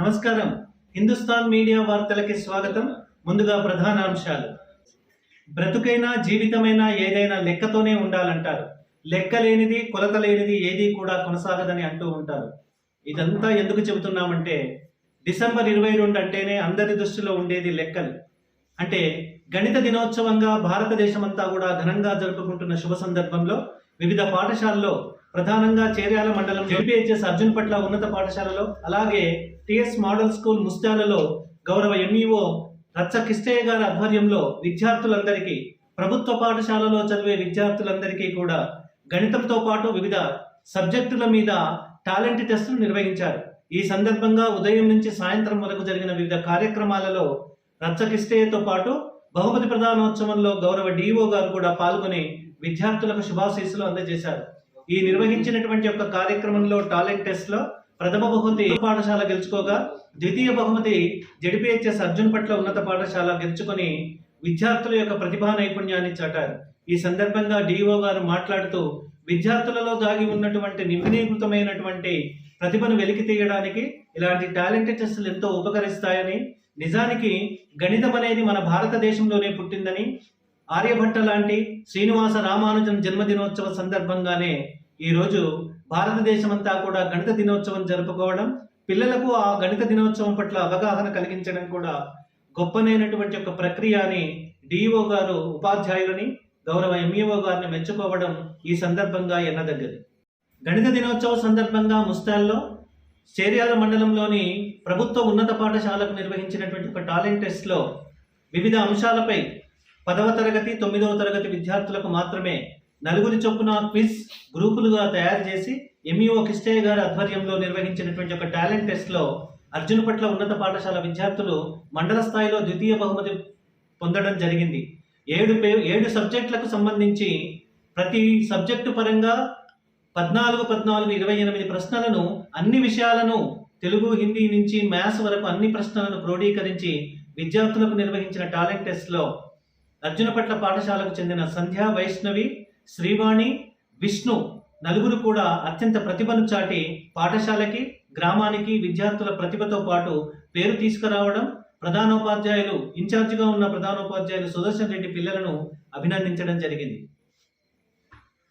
నమస్కారం. హిందుస్థాన్ మీడియా వార్తలకి స్వాగతం. ముందుగా ప్రధాన అంశాలు బ్రతుకైనా జీవితమైనా ఏదైనా లెక్కతోనే ఉండాలంటారు. లెక్క లేనిది కొలత లేనిది ఏది కూడా కొనసాగదని అంటూ ఉంటారు. ఇదంతా ఎందుకు చెబుతున్నామంటే డిసెంబర్ ఇరవై రెండు అంటేనే అందరి దృష్టిలో ఉండేది లెక్కలు. అంటే గణిత దినోత్సవంగా భారతదేశమంతా కూడా ఘనంగా జరుపుకుంటున్న శుభ సందర్భంలో వివిధ పాఠశాలలో ప్రధానంగా చేర్యాల మండలం జెడ్పీహెచ్ఎస్ అర్జున్ పట్ల ఉన్నత పాఠశాలలో అలాగే టిఎస్ మోడల్ స్కూల్ ముస్టాలలో గౌరవ ఎంఈఓ రచ్చ కిష్టయ్య గారి ఆధ్వర్యంలో విద్యార్థులందరికీ ప్రభుత్వ పాఠశాలలో చదివే విద్యార్థులందరికీ కూడా గణితంతో పాటు వివిధ సబ్జెక్టుల మీద టాలెంట్ టెస్టులు నిర్వహించారు. ఈ సందర్భంగా ఉదయం నుంచి సాయంత్రం వరకు జరిగిన వివిధ కార్యక్రమాలలో రచ్చ కిష్టయ్యతో పాటు బహుమతి ప్రధానోత్సవంలో గౌరవ డిఓ గారు కూడా పాల్గొని విద్యార్థులకు శుభాశీస్సులు అందజేశారు. ఈ నిర్వహించినటువంటి యొక్క కార్యక్రమంలో టాలెంట్ టెస్ట్లో ప్రథమ బహుమతి పాఠశాల గెలుచుకోగా ద్వితీయ బహుమతి జడిపిహెచ్ఎస్ అర్జున్ పట్ల ఉన్నత పాఠశాల గెలుచుకొని విద్యార్థుల యొక్క ప్రతిభా నైపుణ్యాన్ని చాటారు. ఈ సందర్భంగా డిఓ గారు మాట్లాడుతూ విద్యార్థులలో దాగి ఉన్నటువంటి నిపుణీకృతమైనటువంటి ప్రతిభను వెలికి తీయడానికి ఇలాంటి టాలెంట్ టెస్టులు ఎంతో ఉపకరిస్తాయని నిజానికి గణితం అనేది మన భారతదేశంలోనే పుట్టిందని ఆర్యభట్ట లాంటి శ్రీనివాస రామానుజన్ జన్మదినోత్సవ సందర్భంగానే ఈరోజు భారతదేశమంతా కూడా గణిత దినోత్సవం జరుపుకోవడం పిల్లలకు ఆ గణిత దినోత్సవం పట్ల అవగాహన కలిగించడం కూడా గొప్పనైనటువంటి ఒక ప్రక్రియ అని డిఓ గారు ఉపాధ్యాయులని గౌరవ ఎంఈఓ గారిని మెచ్చుకోవడం ఈ సందర్భంగా ఎన్నదగ్గది. గణిత దినోత్సవ సందర్భంగా ముస్తాల్లో చేర్యాల మండలంలోని ప్రభుత్వ ఉన్నత పాఠశాలకు నిర్వహించినటువంటి ఒక టాలెంట్ టెస్ట్లో వివిధ అంశాలపై పదవ తరగతి తొమ్మిదవ తరగతి విద్యార్థులకు మాత్రమే నలుగురి చొప్పున క్విజ్ గ్రూపులుగా తయారు చేసి ఎంఈఓ కిష్టయ్య గారి ఆధ్వర్యంలో నిర్వహించినటువంటి ఒక టాలెంట్ టెస్ట్లో అర్జున్ పట్ల ఉన్నత పాఠశాల విద్యార్థులు మండల స్థాయిలో ద్వితీయ బహుమతి పొందడం జరిగింది. ఏడు పే ఏడు సబ్జెక్టులకు సంబంధించి ప్రతి సబ్జెక్టు పరంగా పద్నాలుగు పద్నాలుగు ఇరవై ఎనిమిది ప్రశ్నలను అన్ని విషయాలను తెలుగు హిందీ నుంచి మ్యాథ్స్ వరకు అన్ని ప్రశ్నలను క్రోడీకరించి విద్యార్థులకు నిర్వహించిన టాలెంట్ టెస్ట్లో అర్జునపట్ల పాఠశాలకు చెందిన సంధ్యా వైష్ణవి శ్రీవాణి విష్ణు నలుగురు కూడా అత్యంత ప్రతిభను చాటి పాఠశాలకి గ్రామానికి విద్యార్థుల ప్రతిభతో పాటు పేరు తీసుకురావడం ప్రధానోపాధ్యాయులు ఇన్ఛార్జిగా ఉన్న ప్రధానోపాధ్యాయులు సుదర్శన్ రెడ్డి పిల్లలను అభినందించడం జరిగింది.